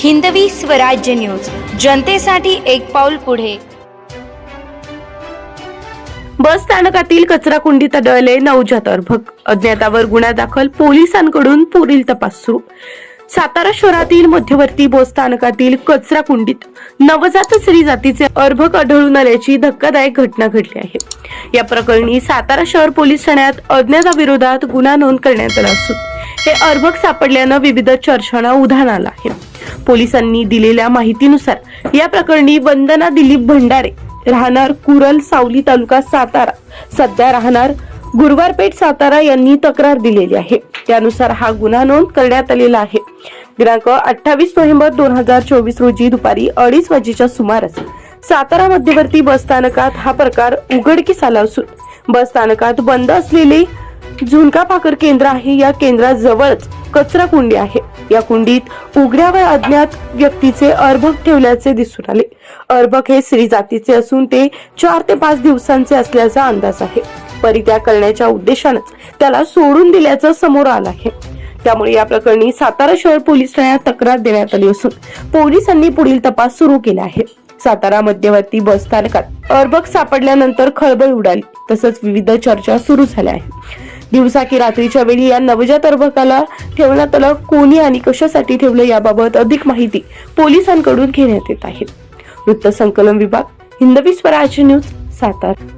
Hindavi Swarajya news. जनतेसाठी एक पाऊल पुढे. बस स्थानकातील कचरा कुंडीत आढळले नवजात अर्भक. अज्ञातावर गुन्हा दाखल पोलिसांकडून पुढील तपास सुरू. सातारा शहरातील मध्यवर्ती बस स्थानकातील कचरा कुंडीत नवजात स्त्री जातीचे अर्भक आढळून आल्याची धक्कादायक घटना घडली आहे. या प्रकरणी सातारा शहर पोलीस ठाण्यात अज्ञाताविरोधात गुन्हा नोंद करण्यात आला असून हे अर्भक सापडल्यानं विविध चर्चांना उधाण आलं आहे. पोलिसांनी दिलेल्या माहितीनुसार या प्रकरणी वंदना दिलीप भंडारे राहणार कुरल सावली तालुका सातारा. सध्या राहणार गुरुवारपेठ सातारा यांनी तक्रार दिलेली आहे. त्यानुसार हा गुन्हा नोंद करण्यात आलेला आहे. दिनांक अठ्ठावीस नोव्हेंबर दोन हजार चोवीस रोजी दुपारी अडीच वाजेच्या सुमारास सातारा मध्यवर्ती बस स्थानकात हा प्रकार उघडकीस आला असून बस स्थानकात बंद असलेले झुणका भाकर केंद्र आहे. या केंद्राजवळच कचरा कुंडी आहे. या कुंडीत उघड्यावर अज्ञात व्यक्तीचे अर्भक ठेवल्याचे दिसून आले. अर्भक हे स्त्री जातीचे असून ते चार ते पाच दिवसांचे असल्याचा अंदाज आहे. परित्याग करण्याच्या उद्देशानंच त्याला सोडून दिल्याचं समोर आलं आहे. त्यामुळे या प्रकरणी सातारा शहर पोलीस ठाण्यात तक्रार देण्यात आली असून पोलिसांनी पुढील तपास सुरू केला आहे. सातारा मध्यवर्ती बस स्थानकात अर्भक सापडल्यानंतर खळबळ उडाली. तसंच विविध चर्चा सुरू झाल्या आहेत. दिवसा की रात्रीच्या वेळी या नवजात अर्भकाला ठेवण्यात आलं. कोणी आणि कशासाठी ठेवलं याबाबत अधिक माहिती पोलिसांकडून घेण्यात येत आहे. वृत्त संकलन विभाग हिंदवी स्वराज्य न्यूज सातारा.